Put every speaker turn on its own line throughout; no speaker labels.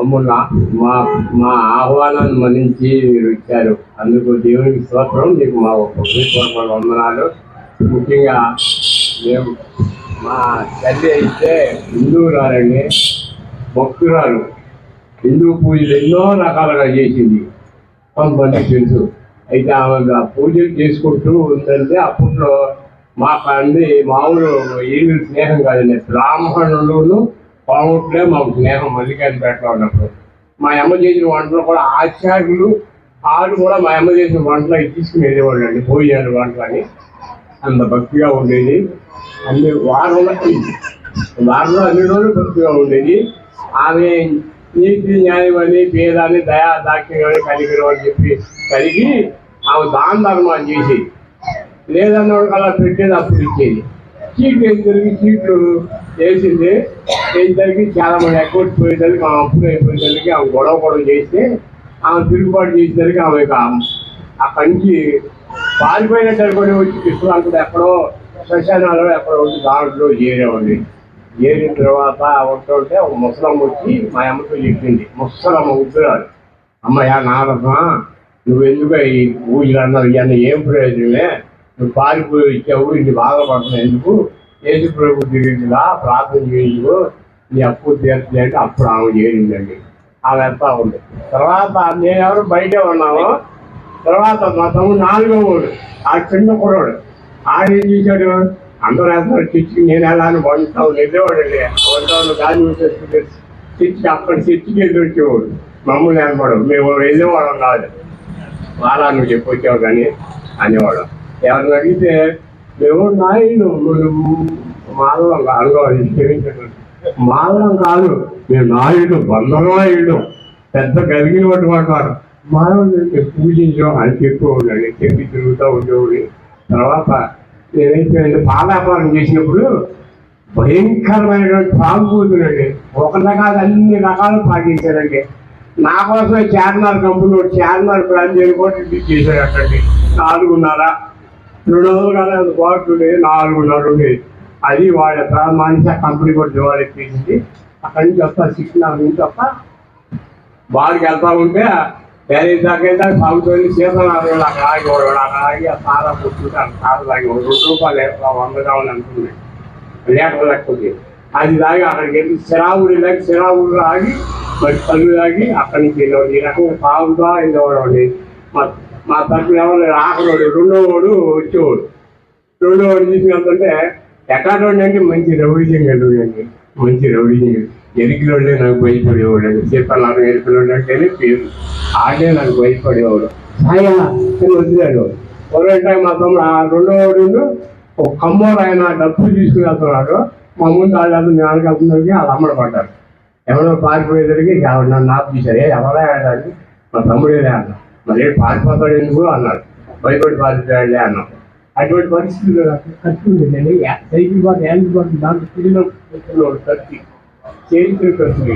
మమ్మల్ని మా మా ఆహ్వానాన్ని మన్నించి మీరు ఇచ్చారు. అందుకు దేవునికి స్తోత్రం. మీకు మా హృదయపూర్వక వందనాలు. ముఖ్యంగా మేము మా తల్లి అయితే హిందువురాలండి భక్తురాలు. హిందూ పూజలు ఎన్నో రకాలుగా చేసింది. కొంతమంది తెలుసు. అయితే ఆమె పూజలు చేసుకుంటూ ఉందంటే అప్పట్లో మా కండి మామూలు ఏమి స్నేహం కాదండి బ్రాహ్మణులను పావుట్లే మాకు స్నేహం. మల్లికాయలపేటలో ఉన్నప్పుడు మా అమ్మ చేసిన వంటలు కూడా ఆచార్యులు వాళ్ళు కూడా మా అమ్మ చేసిన వంటలు అవి తీసుకుని వెళ్ళేవాళ్ళు అండి. భోజనాలు వంటలు అని. అంత భక్తిగా ఉండేది. అన్ని వారంలో వారంలో అన్ని రోజులు భక్తిగా ఉండేది. ఆమె నీతి న్యాయం అని పేదాన్ని దయా దాక్ష్యం అని కలిగిన అని చెప్పి కలిగి ఆమె దాన ధర్మాలు చేసేది లేదన్నోడు అలా పెట్టేది అప్పుడు ఇచ్చేది. సీట్లు తిరిగి సీట్లు చేసింది. చేసేసరికి చాలా మంది అకౌంట్ పోయేసరికి ఆమె అప్పులు అయిపోయేసరికి ఆమె గొడవ గొడవ చేస్తే ఆమె తిరుగుబాటు చేసేసరికి ఆమె ఆ అక్కడి పారిపోయినట్టు అనుకుని వచ్చి విశ్రాంతుడు ఎక్కడో శ్మశానాలో ఎక్కడో వచ్చి దాంట్లో చేరేవాడి చేరిన తర్వాత ఉంటుంటే ఒక ముసలమ్మ వచ్చి మా అమ్మతో చెప్పింది. ముసలమ్మ ఉద్దురాలు అమ్మయ్యా నారమ్మ నువ్వు ఎందుకు ఈ పూజలు అన్నావు ఇవన్నీ ఏం ప్రయోజనమే? నువ్వు పారిపోయి వచ్చావు ఇన్ని బాధపడుతున్నావు ఎందుకు? ఏసు ప్రభు దిగిందిలా ప్రార్థన చేయు నీ అప్పు తీర్చలే అంటే అప్పుడు ఆమె చేయండి ఆమె వెళ్తా ఉంది. తర్వాత నేనెవరు? ఎవరు బయటే ఉన్నాము. తర్వాత మా తమ్ముడు నాలుగో వాడు ఆ చిన్న కుర్రాడు. ఆయన ఏం చేశాడు? అందరూ వేస్తారు చర్చికి నేను ఎలా అని వంటావు వెళ్ళేవాడు అండి వంటావు గాలి చర్చికి అక్కడ చర్చికి వెళ్ళి వచ్చేవాడు. మమ్మల్ని అనవాడు మేము వెళ్ళేవాళ్ళం కాదు. వాళ్ళ నువ్వు చెప్పొచ్చావు కానీ అనేవాడు. ఎవరిని అడిగితే మేము నాయుడు నువ్వు మాధవం అనుకోవాలి క్షమించండి మాధవం కాదు నేను నాయుడు బంధనాయుడు పెద్ద కలిగిన వాటి వాడు మాధవం పూజించాం అని చెప్పేవాడు చెప్పి తిరుగుతూ ఉండేవాడు. తర్వాత నేనైతే పాల వ్యాపారం చేసినప్పుడు భయంకరమైనటువంటి తాగుబోతులండి ఒక రకాలు అన్ని రకాలు పాటించారండి. నా కోసమే చార్మినార్ కంపెనీ చార్మినార్ ప్లాన్ చేయకుండా అట్టండి నాలుగున్నర రెండు వందలు కదా బాగుంటుంది నాలుగున్నర ఉండేది అది వాళ్ళ ప్రామాణిక కంపెనీ కూడా దివాళీ తీసింది అక్కడి నుంచి తప్ప శిక్షణ నుంచి వస్తా బాడికి వెళ్తా ఉంటే వేరే దాకైతే సాగుతుంది సీతనారాయణ అక్కడ ఆగి వాడు అక్కడ ఆగి ఆ సారా కూర్చుంటాను అక్కడ సారా తాగి ఒక రెండు రూపాయలు ఎక్కువ వంద కావాలి అనుకున్నాయి లీటర్ లేకపోతే అది తాగి అక్కడికి వెళ్ళి సిరావుడి లేక సిరావుడు ఆగి మరి కళ్ళు తాగి అక్కడి నుంచి వెళ్ళేవాడు ఈ రకంగా సాగుతా వెళ్ళేవాడు అండి మా మా తరఫున ఎవరు ఆఖరోడు రెండోవాడు వచ్చేవాడు. రెండోవాడు తీసుకెళ్తుంటే ఎక్కడ అంటే మంచి రౌడీజం అండి మంచి రౌడీజం ఎరికిలోళ్ళే నాకు భయపడేవాడు అండి. చెప్పాలను ఎరికిలోళ్ళు అంటేనే పేరు. ఆడే నాకు భయపడేవాడు. సాయా అని వదిలేడు ఎవరంటే మా తమ్ముడు ఆ రెండోవాడు ఒక కమ్మోడు ఆయన డబ్బులు తీసుకుని వెళ్తున్నాడు. మా ముందు వాళ్ళు వెళ్తుంది వెనక వాళ్ళు అమ్మడ పడ్డారు ఎవరో పారిపోయేసరికి ఎవరు నన్ను ఆపు తీశారు ఎవరా ఆడాలి మా తమ్ముడేలే అన్న మళ్ళీ పారిపోతాడు ఎందుకు అన్నాడు. భయపడి పారిపోయాడులే అన్నాం అటువంటి పరిస్థితులు కట్టుకుంటుందండి సైకిల్ బాగా హ్యాండ్ బాగా దాంట్లో తిరిగిన కత్తి చేతులు కత్తి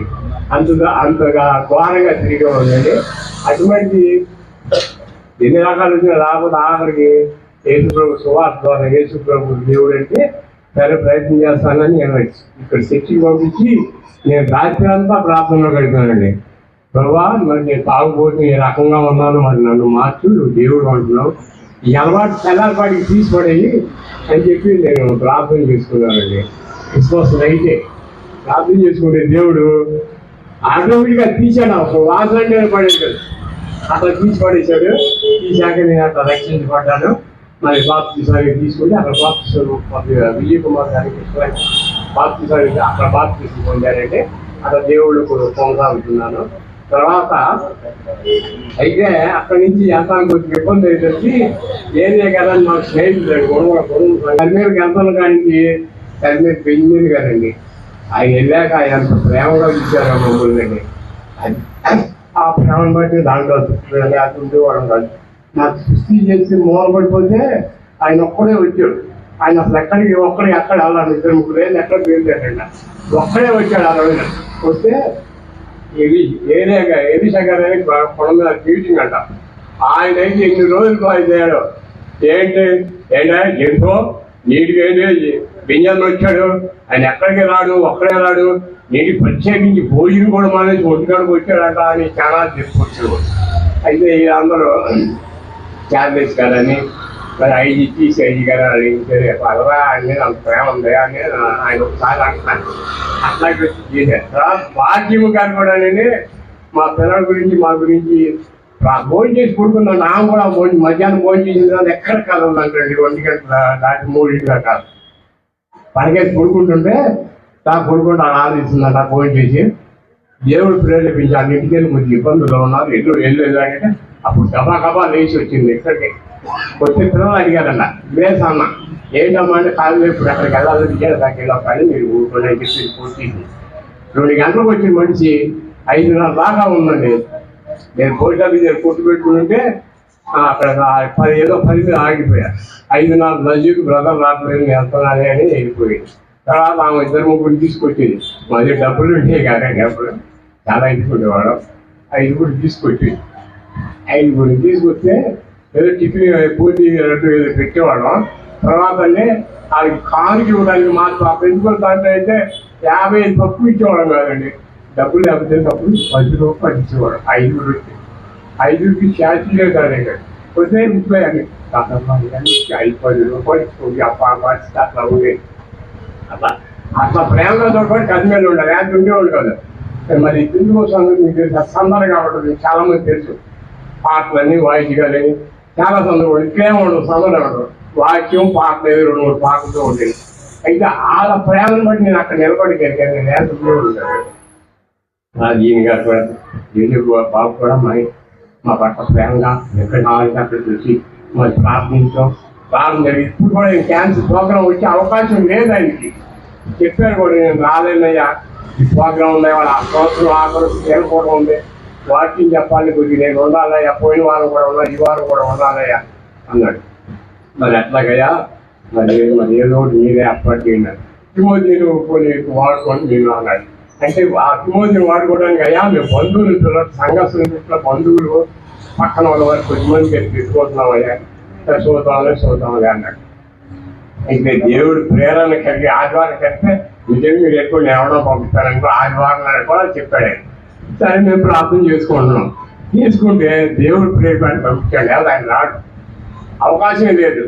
అంతగా అంతగా ఘోరంగా తిరిగి ఉందండి అటువంటి ఎన్ని రకాలు వచ్చినా రాకపోతే ఆఖరికి యేసు ప్రభు సువార్త ద్వారా యేసు ప్రభు దేవుడు అంటే సరే ప్రయత్నం చేస్తానని నేను ఇక్కడ శక్తి పంపించి నేను రాత్రి అంతా ప్రార్థనలో గడిపానండి. ప్రభా మరి నేను తాగుబోతు ఏ రకంగా ఉన్నాను మరి నన్ను మార్చు నువ్వు దేవుడు అంటున్నావు. ఈ అలవాటు తెల్లారిపాటికి తీసిపడేయి అని చెప్పి నేను ప్రార్థన చేసుకున్నానండి. విశ్వాసం అయితే ప్రార్థన చేసుకుంటే దేవుడు ఆటోమేటిక్గా తీసాడు ఒక వాసన నేను పడేది అట్లా తీసి పడేశాడు తీశాక నేను అట్లా రక్షించబడ్డాను మరి బాప్తిసారి తీసుకుంటే అక్కడ బాప్తిసారి విజయ్ కుమార్ గారికి బాప్తిసారి అక్కడ బాప్తిసి పొందారంటే అక్కడ దేవుళ్ళు కొనసాగుతున్నాను తర్వాత అయితే అక్కడి నుంచి వెళ్తానికి కొంచెం ఇబ్బంది అయ్యేసరికి ఏరియా కదా అని మాకు స్నేహితుడు గొడవ గొడవ. కర్మీలకు వెళ్తాను కానీ కర్మీర్ పెంచింది కదండి ఆయన వెళ్ళాక ఆయన ప్రేమగా ఇచ్చారు మమ్మల్ని అది ఆ ప్రేమను బట్టి దాంట్లో ఉండేవాడు కాదు. నాకు సృష్టి చేసి మూల పడిపోతే ఆయన ఒక్కడే వచ్చాడు. ఆయన అసలు ఎక్కడికి ఒక్కడికి ఎక్కడ వెళ్ళాలి? ఇద్దరు ముగ్గురు ఎక్కడ వెళ్ళాడండి ఒక్కడే వచ్చాడు ఆ రోజున. వస్తే ఎలి ఏరియాగా ఎలిశంకర్ అని పొలం మీద టీచింగ్ అంట ఆయన అయితే ఎన్ని రోజులు కాల్ చేయడు ఏంటి? ఏంటా? ఎందుకో? నీటికి బింజన్ వచ్చాడు ఆయన ఎక్కడికి రాడు ఒక్కడే రాడు నీటి ప్రత్యేకించి భోజనం కూడా మానేసి ఒంటికాడికి వచ్చాడట అని చాలా చెప్పుకొచ్చు అయితే అందరూ క్యాబేజ్ గారని మరి ఐదు ఇచ్చి ఐదు గారు అడిగించారు పదవా ఆయన మీద అంత ప్రేమ ఉంది అని ఆయన ఒకసారి అంటున్నాను అట్లా చేశారు తర్వాత భాగ్యము గారు కూడా మా పిల్లల గురించి మా గురించి రా- భోజనం చేసి పడుకున్నాను ఆమె కూడా భోజనం మధ్యాహ్నం భోజనం చేసిన తర్వాత ఎక్కడ కాదు అంటండి ఒంటి గంటల దాటి మూడింటిగా కాదు పడకేసి పడుకుంటుంటే నా పడుకుంటా ఆలోచిస్తున్నా నా భోజనం చేసి దేవుడు ప్రేరేపించి అన్నింటికి వెళ్ళి కొంచెం ఇబ్బందులు ఉన్నారు ఎల్లు ఎల్లు ఎల్లు అంటే అప్పుడు గబా గబా లేచి వచ్చింది ఇక్కడికి వచ్చే పిల్లలు అడిగారన్న వేస అన్న ఏంటమ్మా అంటే కాదు ఇప్పుడు అక్కడికి వెళ్ళాలని విజయాలు దాకా వెళ్ళాం కానీ మీరు ఊరుకోండి అని చెప్పి పూర్తి రెండు గంటలకు వచ్చిన మనిషి ఐదున్నర దాకా ఉందండి. నేను పోలీసు దగ్గర కొట్టు పెట్టుకుంటే అక్కడ పది ఏదో పది మీద ఆగిపోయా. ఐదున్నర నజీకు బ్రదర్ రావట్లేదు నేను వెళ్తున్నానే అని వెళ్ళిపోయింది తర్వాత ఆమె ఇద్దరు ముగ్గురు తీసుకొచ్చింది. మాది డబ్బులు ఉంటే కాక డబ్బులు. చాలా ఇంచుకునేవాడు ఐదుగురు తీసుకొచ్చింది. ఐదుగురు తీసుకొస్తే ఏదో టిఫిన్ పూర్తి లడ్డు ఏదో పెట్టేవాళ్ళం తర్వాతనే వాళ్ళకి కారుకి ఇవ్వడానికి మాకు ఆ ప్రిన్సిపల్ దాంట్లో అయితే యాభై ఐదు తక్కువ ఇచ్చేవాళ్ళం కాదండి డబ్బులు లేకపోతే తప్పుడు పది రూపాయలు ఇచ్చేవాడు ఐదుగురు ఐదుగురికి శాస్త్రీయ కాదండి వస్తే ముప్పై అని ఐదు పది రూపాయలు ఇచ్చుకోండి అప్ప పరిస్థితి అట్లా ఉండేది అట్లా అట్లా ప్రేమగా దొరకని కదిమేలు ఉండాలి అది ఉండేవాళ్ళు కదా మరి హిందూ సంగతి మీకు తెలుసు సందర్భం కాబట్టి మీకు చాలా మంది తెలుసు పాటలన్నీ వాయించగలని చాలా సందర్భం. ఇట్లేం ఉండదు సందర్భం ఉండదు వాక్యం పాటలు ఏదో రెండు మూడు పాటలతో ఉండేది అయితే వాళ్ళ ప్రేమను బట్టి నేను అక్కడ నిలబడి గెలికాను నేను ఏదో ఉంటాను ఆ దీని గారు కూడా దీని బాబు కూడా మరి మా పట్ల ప్రేమగా ఎక్కడ కావాలంటే అక్కడ చూసి మరి ప్రార్థించాం. ప్రార్థన జరిగి ఇప్పుడు కూడా క్యాన్సర్ ప్రోగ్రామ్ వచ్చే అవకాశం లేదు ఆయనకి. చెప్పారు కూడా నేను రాలేనయ్యా. ఈ ప్రోగ్రామ్ ఉన్నాయి వాళ్ళ ఆ సంవత్సరం ఆఖరు వెళ్ళిపోవడం ఉంది. వాక్యం చెప్పాలి కొద్దిగా నేను ఉండాలయ్యా పోయిన వారం కూడా ఉన్నా ఈ వారం కూడా ఉండాలయ్యా అన్నాడు. మరి ఎట్లాగయ్యా? మరి మరి ఏదో ఒకటి మీరే అప్పటి అన్నాడు. పోనీ వాడుకోండి నేను అన్నాడు. అంటే ఆ తిమోతిని వాడుకోవడానికి అయ్యా మేము బంధువులు పిల్లలు బంధువులు పక్కన వాళ్ళ వారు కొద్దిమంది పెట్టుకుంటున్నాం అయ్యా చూద్దాంలే చూద్దాంలే అన్నాడు. అయితే దేవుడు ప్రేరణ కలిగి ఆదివారం చెప్తే నిజంగా మీరు ఎక్కువ నేను ఎవడో పంపిస్తారనుకో ఆదివారం కూడా చెప్పాడు సరే మేము ప్రార్థన చేసుకుంటున్నాం. చేసుకుంటే దేవుడు ప్రేరణ పంపించాడు. ఆయన రాడు. అవకాశం లేదు.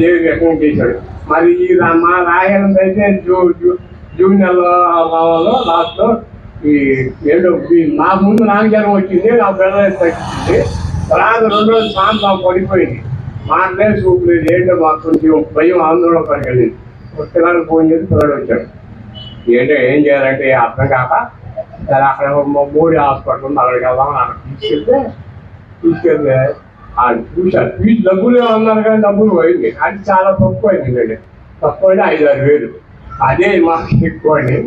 దేవుడు రికమెండ్ చేశాడు. మరి ఈ మా రాయడం అయితే జూ జూ జూన్ నెలలో లాస్ట్ ఈ ఏడో ఈ ముందు నాన్నగారం వచ్చింది నా పిల్లలు తగ్గింది తర్వాత రెండు రోజులు సాయంత్రం పడిపోయింది. మాటలే చూపు లేదు ఏంటో మాకు కొంచెం భయం ఆందోళన పడగలిగింది. పిల్లలకు ఫోన్ చేసి పిల్లలు వచ్చాడు. ఏంటో ఏం చేయాలంటే అర్థం కాక సరే అక్కడ మో- మోడీ హాస్పిటల్ ఉంది అక్కడికి వెళ్దాం అని తీసుకెళ్తే తీసుకెళ్తే ఆ చూశారు ఫీజు డబ్బులు అన్నారు కానీ డబ్బులు పోయింది అది చాలా తక్కువ అయిందండి తక్కువ అంటే ఐదు ఆరు వేలు అదే మాకు ఎక్కువ అండి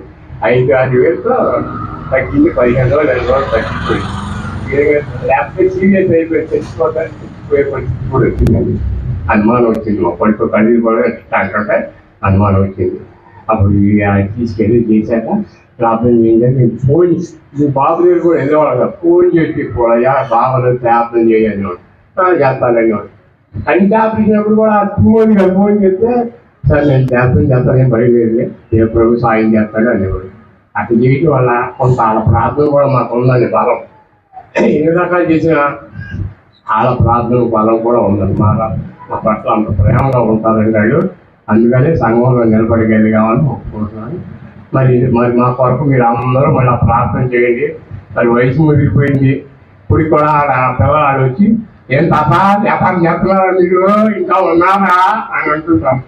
ఐదు ఆరు వేలతో తగ్గింది పదిహేను రోజులు ఐదు రోజులు తగ్గిపోయింది ఏ- లేకపోతే సీరియస్ అయిపోయి చచ్చిపోతాను చచ్చిపోయే పరిస్థితి కూడా వచ్చిందండి అనుమానం వచ్చింది మా పడిపో కళ్ళు కూడా అంటుంటే అనుమానం వచ్చింది అప్పుడు ఆయన తీసుకెళ్ళి చేశాక ప్రాబ్లం ఏంటంటే నేను ఫోన్ ఈ బాబు దగ్గర కూడా వెళ్ళేవాడు ఫోన్ చేసి పోయా బాబుని ప్రాబ్లం చేయాలి వాడు. చేస్తానని వాడు కంటి ఆపరేషన్ కూడా ఫోన్ ఫోన్ చేస్తే సార్ నేను చేస్తాను చేస్తాను ఏం బయలుదేరి ఏ ప్రభు సాయం చేస్తాడు అనేవాడు అట్లా చేయటం వల్ల కొంత వాళ్ళ ప్రార్థన కూడా మాకు ఉందండి బలం. ఎన్ని రకాలు చేసినా వాళ్ళ ప్రార్థన బలం కూడా ఉందండి మా మా పట్ల అంత ప్రేమగా ఉంటారండి వాళ్ళు అందుకనే సంఘంలో నిలబడగలిగామని ఒప్పుకుంటున్నాను. మరి మరి మా కొరకు మీరు అందరూ మళ్ళీ ప్రార్థన చేయండి. మరి వయసు ముగిలిపోయింది ఇప్పుడు కూడా ఆడ ఆ పిల్లవాడు వచ్చి ఏం తాత వ్యాపారం చేస్తున్నారా మీరు? ఇంకా ఉన్నారా? అని అంటుంటాం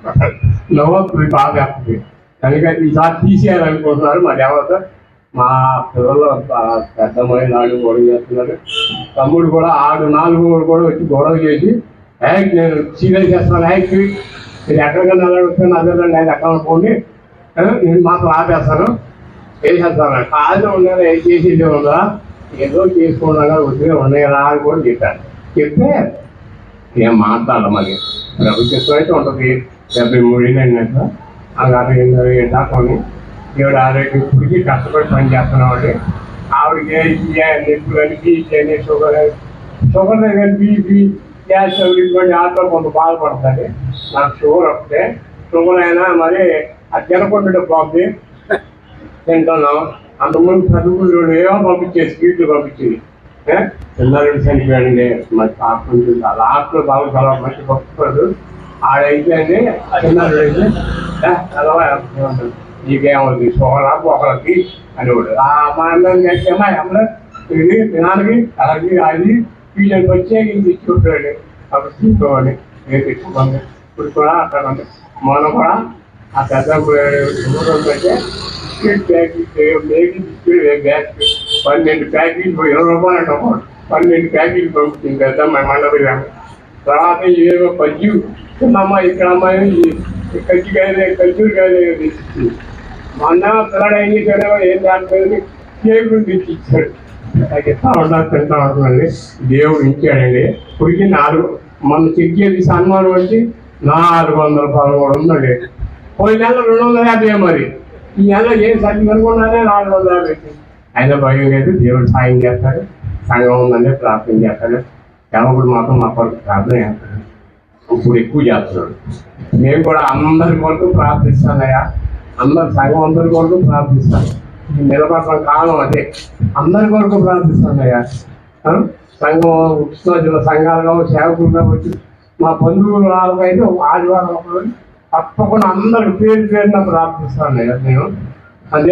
నవ్వుతుంది బాగా వేస్తుంది. కనుక ఈసారి తీసేయాలనుకుంటున్నారు. మరి ఎవరు మా పిల్లలు పెద్దమ్మాయి నాడు గొడవ చేస్తున్నారు తమ్ముడు కూడా ఆడు నాలుగు కూడా వచ్చి గొడవ చేసి యాక్ నేను సీరియల్ చేస్తాను యాక్ మీరు ఎక్కడికి నిలబెట్టుకుని అదేనండి ఆయన ఎక్కడ పోండి నేను మాత్రం ఆపేస్తాను వేసేస్తాను కాదు ఉన్నారు ఏం చేసేది ఉందా ఏదో చేసుకున్నాగా ఉద్యోగం ఉన్నాయి అని కూడా చెప్పాను చెప్తే ఏం మాట్లాడాలి మళ్ళీ ప్రభుత్వం అయితే ఉంటుంది డెబ్బై మూడు అన్నట్టు అలాగే ఎనభై ఏళ్ళు దాకా ఉంది దేవుడు ఆరోగ్యం ఇప్పటికీ కష్టపడి పని చేస్తున్నామండి ఆవిడకి ఏ నొప్పులు అని బీపీ అని షుగర్ షుగర్ కానీ బీపీ గ్యాస్ ఇటువంటి ఆటో కొంత బాధపడుతుంది నాకు షుగర్ వస్తే షుగర్ అయినా మరి అది తినకుండా బాగుంది తింటున్నాం. అంతకుముందు చదువులు ఏమో పంపించేది స్వీట్లు పంపించేది. పిల్లలు చనిపోయండి మరి కొంచెం లాస్ట్లో బాగా చాలా మంచి పంపుతాడు ఆడైతే అండి చిన్నాడు అయితే "ఏ, చదవా, ఏమంటాడు? నీకేమవుతుంది షుగర్ ఒకరికి అనేవాడు. ఆ మా అన్నని చేసేమా అమ్మ ఇది తినాలి అలాగే అది వీళ్ళకి వచ్చే ఇది ఇచ్చుకుంటాడు అప్పుడు తీసుకోవాలి నేను తెచ్చుకోండి ఇప్పుడు కూడా అక్కడ ఉంది. మొన్న కూడా ఆ పెద్ద ఊరు అయితే biscuit packet Maggi biscuit gas పన్నెండు ప్యాకెట్లు ఇరవై రూపాయలు అంట ఒకటి. పన్నెండు ప్యాకెట్లు పంపించింది పెద్ద మా మండలి తర్వాత ఏదో పజ్జు చిన్నమ్మ ఇక్కడ అమ్మాయి కజ్జికాయ కజ్జూరికాయ తెచ్చింది మొన్న పిల్లడు ఏం చేశాడో ఏం చేస్తుంది కేకులు తెచ్చి ఇచ్చాడు అది ఎట్లా ఉండా తింటా ఉంటుందండి దేవుడు ఇచ్చాడండి ఇప్పటికి నాలుగు మొన్న చెక్ చేసి సన్మానం వచ్చి నాలుగు వందల పదమూడు ఉందండి పోయిన నెల రెండు వందల యాభై మరి ఈ నెల ఏం సర్ది కనుకున్నారే నాలుగు వందల యాభై అయినా భయం లేదు దేవుడు సాయం చేస్తాడు సంఘం ఉందని ప్రార్థన చేస్తాడు ఎవరు మాత్రం మా కొరకు ప్రార్థన చేస్తాడు ఇప్పుడు ఎక్కువ చేస్తున్నాడు మేము కూడా అందరి కొరకు ప్రార్థిస్తానయ్యా అందరి సంఘం అందరి కొరకు ప్రార్థిస్తాను ఈ నిలబడటం కాలం అదే. అందరి కొరకు ప్రార్థిస్తానయ్యా అయ్యా. సంఘం ఉత్సవ సంఘాలుగా సేవకులుగా వచ్చి మా బంధువులు వాళ్ళకైతే ఆదివారం ఒకరోజు తప్పకుండా అందరి పేరు పేరున ప్రార్థిస్తానయ్యా నేను. అదే